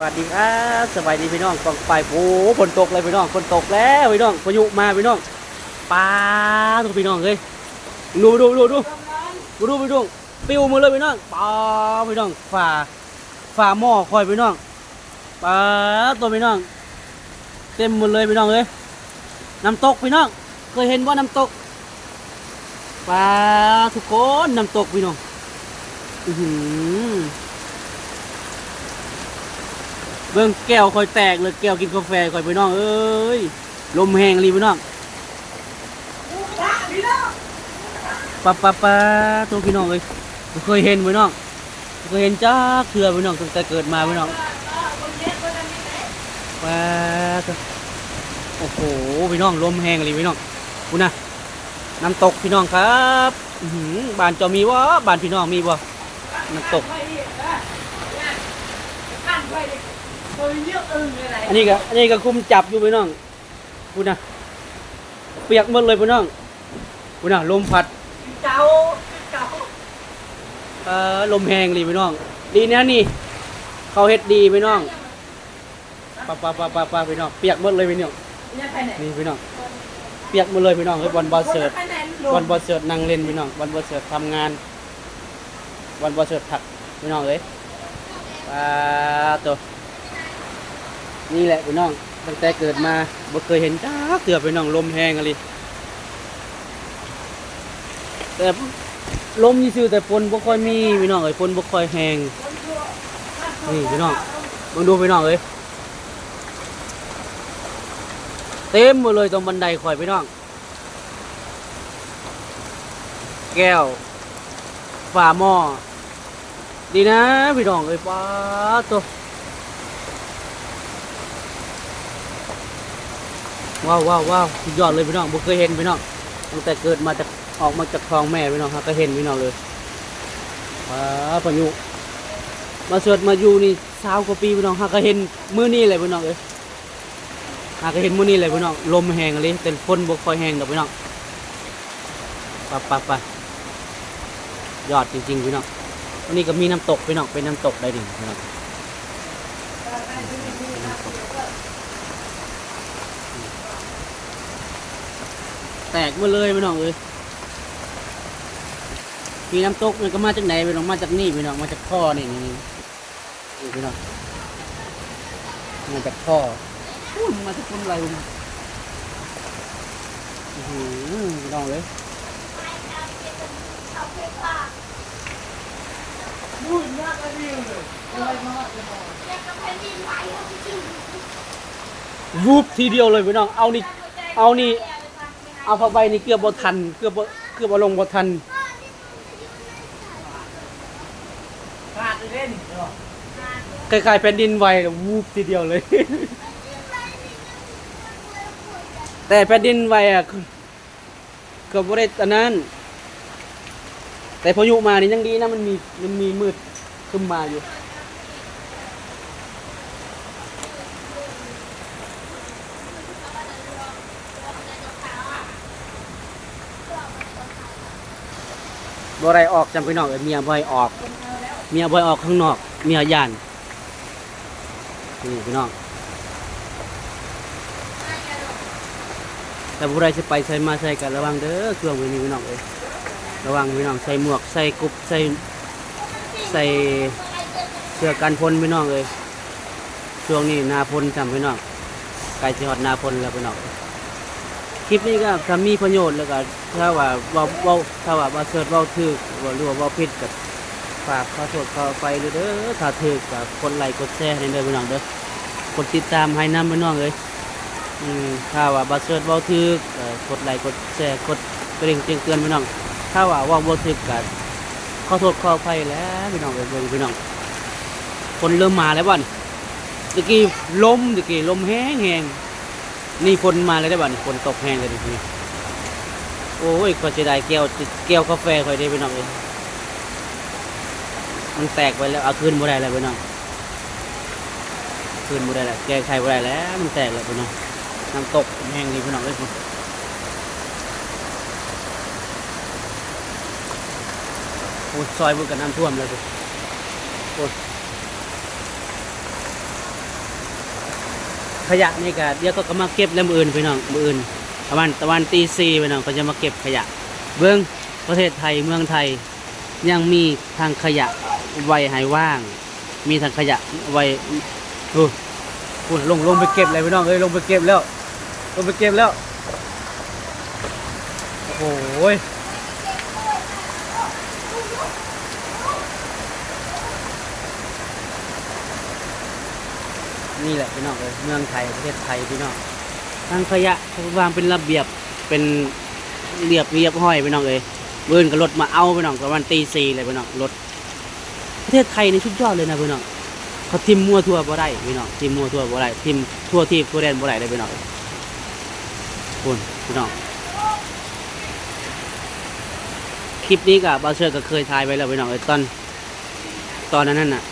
สวัสดีครับสวัสดีพี่น้องกองไฟโอ้ฝนตกเลยพี่น้องฝนตกแล้วพี่น้องพายุมาพี่น้องปลาทุกพี่น้องเลยดูดูดูดูดูดูพี่น้องปิวมาเลยพี่น้องปลาพี่น้องฝ่าฝ่าหม้อคอยพี่น้องปลาตัวพี่น้อง เต็มหมดเลยพี่น้องเลยน้ำตกพี่น้อง เคยเห็นว่าน้ำตกปลาทุกคนน้ำตกพี่น้อง อือหือ เบื้องแก้วคอยแตกเลยแก้วกินกาแฟคอยไปน้องเอ้ยลมแห้งรีไปน้องปะปะปะตัวพี่น้องเลยเคยเห็นไปน้องเคยเห็นจ้าเถื่อไปน้องตั้งแต่เกิดมาไปน้องปะตัวโอ้โหพี่น้องลมแห้งรีไปน้องคุณนะน้ำตกพี่น้องครับหือบ้านจะมีวะบ้านพี่น้องมีบ่น้ำตก อันนี้ก็อันนี้ก็คุมจับอยู่พี่น้องพูดนะเปียกหมดเลยพี่น้องพูดนะลมพัดเจ้าเจ้าเอ่อลมแหงเลยพี่น้อง ดีนะนี่ เขาเฮ็ดดีพี่น้องปะปะปะปะปะพี่น้องเปียกหมดเลยพี่น้องเนี่ยไปไหนนี่พี่น้องเปียกหมดเลยพี่น้องเฮ้ยบอลบอลเสิร์ตไปไหนบอลบอลเสิร์ตนั่งเล่นพี่น้องบอลบอลเสิร์ตทำงานบอลบอลเสิร์ตผักพี่น้องเอ้ยปลาตัว นี่แหละพี่น้องตั้งแต่เกิดมาบ่เคยเห็นจ้าเกือบพี่น้องลมแห้งอะไรแต่ลมยี่ซื่อแต่ฝนบ่ค่อยมีพี่น้องเอ้ยฝนบ่ค่อยแห้งนี่พี่น้องมาดูพี่น้องเอ้ยเต็มหมดเลยตรงบันไดคอยพี่น้อง แก้วฝาหม้อดีนะพี่น้องเอ้ยป้าตัว ว้าวว้าวว้าวสุดยอดเลยพี่น้องบ่เคยเห็นพี่น้องตั้งแต่เกิดมาจากออกมาจากท้องแม่พี่น้องครับก็เห็นพี่น้องเลยป้าปะยุมาเสิร์ชมาอยู่นี่สาวกว่าปีพี่น้องฮะก็เห็นมือนี้เลยพี่น้องเอ้ยฮะก็เห็นมือนี้เลยพี่น้องลมแห้งเลยแต่ฝนบ่ค่อยแห้งดอกพี่น้องไปับปับปับยอดจริงๆพี่น้องวันนี้ก็มีน้ำตกพี่น้องเป็นน้ำตกได้ดิพี่น้อง ตกมาเลยพี่น้องเอ้ยมีน้ำตกมันก็มาจากไหนพี่น้องมาจากนี่พี่น้องมาจากท่อนี่นี่นี่นี่พี่น้องมาจากท่ออู้ยมาจากคนอะไรวะอื้อหือพี่น้องเลยบุญมากเลยดิอะไรมากเลยวูบทีเดียวเลยพี่น้อง เอานี่ เอานี่ เอาผ้าใบนี่เกือบบทัน เกือบบเกือบบ่ลงบทันขาดเลยเล่นคล้ายๆแผ่นดินไหววูบทีเดียวเลย แต่แผ่นดินไหวอะเกือบบริอันนั้น แต่พายุมานี่ยังดีนะมันมีมันมีมืดขึ้นมาอยู่ บ่ได้ออกจำพี่น้องเอ้ยเมียบ่ให้ออก เมียบ่ให้ออกข้างนอก เมียย่านนี่พี่น้องแต่ผู้ใดจะไปใส่มาใส่กันระวังเด้อเครื่องไว้นี่พี่น้องเอ้ยระวังพี่น้องใส่หมวกใส่กุบใส่ใส่เสื้อกันพลพี่น้องเอ้ยช่วงนี้นาพลจำพี่น้องใกล้จะฮอดนาพลแล้วพี่น้อง คลิปนี้ก็ถ้ามีประโยชน์แล้วก็ถ้าว่าเว้าเว้าถ้าว่าว่เสิร์ชเว้าถูกว่าหรือว่าเว้าผิดก็ฝากขอโทษขอไปเด้อถ้าถูกก็กดไลค์กดแชร์ให้เด้อพี่น้องเด้อกดติดตามให้นำพี่น้องเอ้ยอืมถ้าว่าบ่เสิร์ชเว้าถูกก็กดไลค์กดแชร์กดกระดิ่งแจ้งเตือนพี่น้อง ถ้าว่าเว้าบ่ถูกก็ขอโทษขออภัยแล้วพี่น้องเอ้ยเบิ่งพี่น้อง คนเริ่มมาแล้วบ่นตะกี้ลมตะกี้ลมแห้งแห้ง นี่ฝนมาเลยได้บ่นฝนตกแห้งเลยทีนี่โอ้ยก็จะได้แก้วแก้วกาแฟคอยได้ไปน้องเองมันแตกไปแล้วเอาคืนบ่ได้แล้วไปน้องคืนบ่ได้แล้วแก้ไขบ่ได้แล้ว มันแตกแล้วไปน้องน้ำตกแห้งดีไปน้องเอ้ยพุ่นโอ้ยซอยบิ่งกับน้ำท่วมเลยพุ่นโอ้ย ขยะนี่ก็เดี๋ยวก็ก็มาเก็บแล้วมืออื่นพี่น้องมืออื่นประมาณตะวันตีสี่พี่น้องก็จะมาเก็บขยะ เบื้องประเทศไทยเมืองไทยยังมีทางขยะไว้ให้ว่าง มีทางขยะไว้โอ้พูลงลงไปเก็บเลยพี่น้องเอ้ยลงไปเก็บแล้วลงไปเก็บแล้วโอ้โห นี่แหละพี่น้องเอ้ยเมืองไทยประเทศไทยพี่น้องทางขยะเขาวางเป็นระเบียบเป็นเรียบเรียบห้อยพี่น้องเอ้ยเบินกับรถมาเอาพี่น้องประมาณตีสี่เลยพี่น้องรถประเทศไทยนี่ชุดยอดเลยนะพี่น้องเขาทิมมั่วทั่วบ่ได้พี่น้องทิมมั่วทั่วบ่ได้ทิมทั่วที่ทั่วแดนบ่ได้เลยพี่น้องคุณพี่น้องคลิปนี้กับบาเซอร์ก็เคยถ่ายไว้แล้วพี่น้องเอ้ยตอนตอนนั้นน่ะ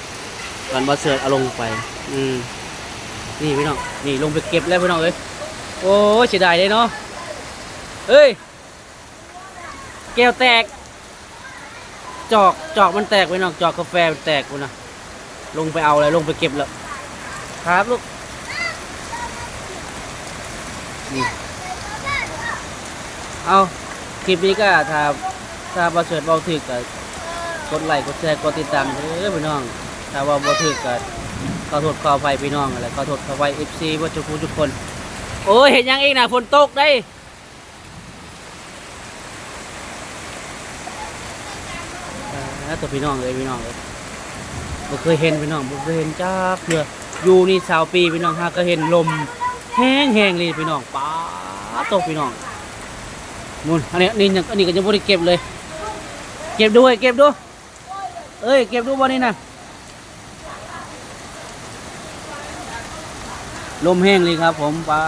ตอนบาเซอร์เอาลงไป อืม นี่พี่น้อง นี่ลงไปเก็บแล้วพี่น้องเอ้ย โอ้ยเสียดายเลยเนาะเอ้ย แก้วแตก จอก จอกมันแตกพี่น้อง จอกกาแฟมันแตกคุณนะลงไปเอาเลยลงไปเก็บแล้ว ครับลูก นี่ เอาคลิปนี้ก็ถ้าถ้าบอเสิร์ตเบาถึกก็กดไลค์กดแชร์กดติดตามเด้อพี่น้อง ถ้าว่าบอถึกก็ ขอโทษขออภัยพี่น้องอะไรขอโทษขออภัยเอฟซีว่าทุกผู้ทุกคน โอ้ยเห็นยังอีกนะฝนตกได้อ่าตัวพี่น้องเลยพี่น้องเลยบ่เคยเห็นพี่น้องบ่เคยเห็นจ้าเพื่ออยู่นี่สาวปีพี่น้องฮะก็เห็นลมแห้งแห้งเลยพี่น้องป้าตกพี่น้องนู่นอันนี้นี่อันนี้ก็ยังบ่ได้เก็บเลย เก็บด้วยเก็บดูเอ้ยเก็บดูบ่นี่นะ ลมแห้งเลยครับ ผมป้า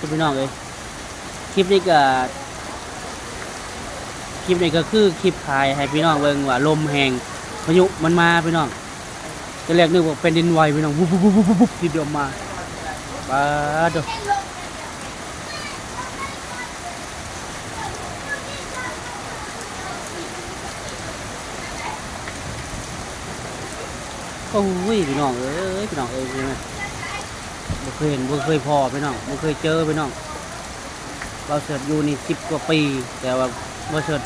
ตัวพี่น้องเอ้ยคลิปนี้ก็คลิปนี้ก็คือคลิปถ่ายให้พี่น้องเบิ่งว่าลมแห้งพายุมันมาพี่น้องจะแรกนึกว่าเป็นดินไหวพี่น้องวุบวุบวุบวุบวุบทีเดียวมาป้าดดูโอ้ยพี่น้องเอ้ยพี่น้องเอ้ยใช่ไหม บ่เคยเห็นบ่เคยพอพี่น้องบ่เคยเจอพี่น้องเราเสิร์ฟอยู่นี่สิบกว่าปี แต่ว่าบ่เสิร์ฟ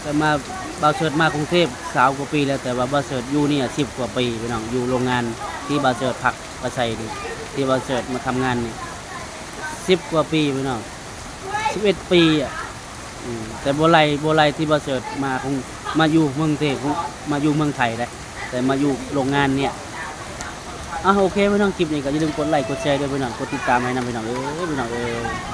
แต่มาบาเสิร์ตมากรุงเทพสาวกว่าปีแล้วแต่ว่าบาเสิร์ตอยู่นี่สิบกว่าปีพี่น้องอยู่โรงงานที่บาเสิร์ตผักกระชัยนี่ที่บาเสิร์ตมาทำงานนี่สิบกว่าปีพี่น้องสิบเอ็ดปีอะแต่โบไลโบไลที่บาเสิร์ตมาคงมาอยู่เมืองเทพมาอยู่เมืองไทยได้ แต่มาอยู่โรงงานเนี่ยอะโอเคพี่น้องคลิปนี้ก็อย่าลืมกดไลค์กดแชร์ด้วยพี่น้องกดติดตามให้นำพี่น้องเอ้ยพี่น้องเอ้ย